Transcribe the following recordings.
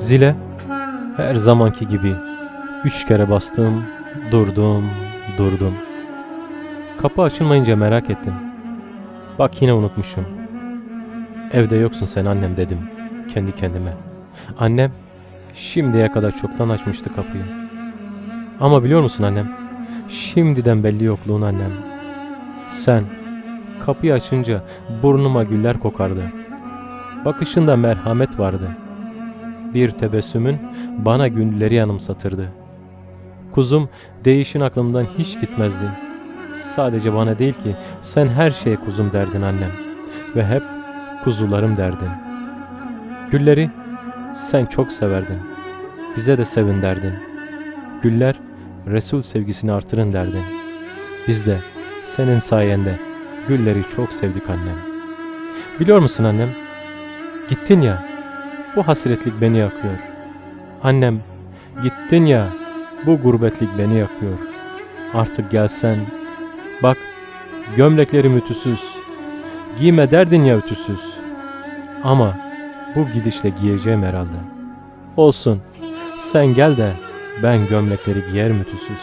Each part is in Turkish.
Zile her zamanki gibi üç kere bastım, durdum, durdum. Kapı açılmayınca merak ettim. Bak yine unutmuşum. Evde yoksun sen annem dedim kendi kendime. Annem şimdiye kadar çoktan açmıştı kapıyı. Ama biliyor musun annem? Şimdiden belli yokluğun annem. Sen kapıyı açınca burnuma güller kokardı. Bakışında merhamet vardı. Bir tebessümün bana günleri anımsatırdı. Kuzum değişin aklımdan hiç gitmezdi. Sadece bana değil ki sen her şeye kuzum derdin annem. Ve hep kuzularım derdin. Gülleri sen çok severdin. Bize de sevin derdin. Güller Resul sevgisini artırın derdin. Biz de senin sayende gülleri çok sevdik annem. Biliyor musun annem? Gittin ya, bu hasretlik beni yakıyor. Annem, gittin ya, bu gurbetlik beni yakıyor. Artık gelsen, bak gömleklerim ütüsüz. Giyme derdin ya ütüsüz. Ama bu gidişle giyeceğim herhalde. Olsun, sen gel de ben gömlekleri giyerim ütüsüz.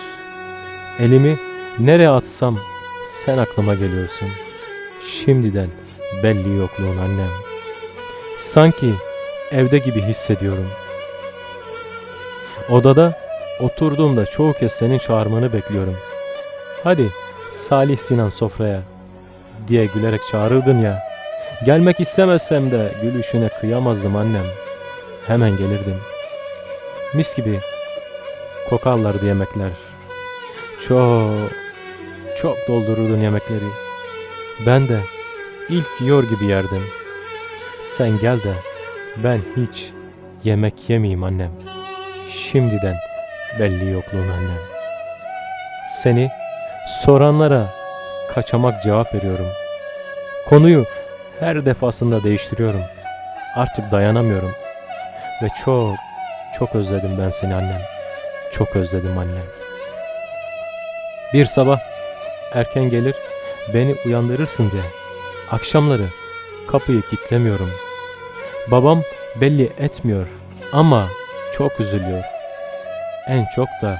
Elimi nereye atsam sen aklıma geliyorsun. Şimdiden belli yokluğun annem. Sanki evde gibi hissediyorum. Odada oturduğumda çoğu kez senin çağırmanı bekliyorum. Hadi Salih Sinan sofraya diye gülerek çağırırdın ya. Gelmek istemesem de gülüşüne kıyamazdım annem. Hemen gelirdim. Mis gibi kokarlardı yemekler. Çok, çok doldururdun yemekleri. Ben de ilk yiyor gibi yerdim. Sen gel de ben hiç yemek yemeyeyim annem. Şimdiden belli yokluğun annem. Seni soranlara kaçamak cevap veriyorum. Konuyu her defasında değiştiriyorum. Artık dayanamıyorum. Ve çok, çok özledim ben seni annem. Çok özledim annem. Bir sabah erken gelir beni uyandırırsın diye. Akşamları kapıyı kilitlemiyorum. Babam belli etmiyor ama çok üzülüyor. En çok da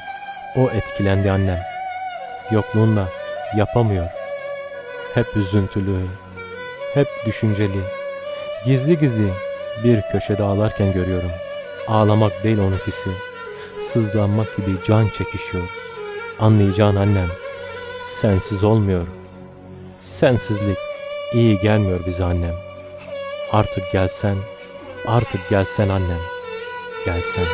o etkilendi annem. Yokluğunla yapamıyor. Hep üzüntülü, hep düşünceli. Gizli gizli bir köşede ağlarken görüyorum. Ağlamak değil onunkisi. Sızlanmak gibi can çekişiyor. Anlayacağın annem. Sensiz olmuyor. Sensizlik iyi gelmiyor bize annem. Artık gelsen, artık gelsen annem. Gelsen.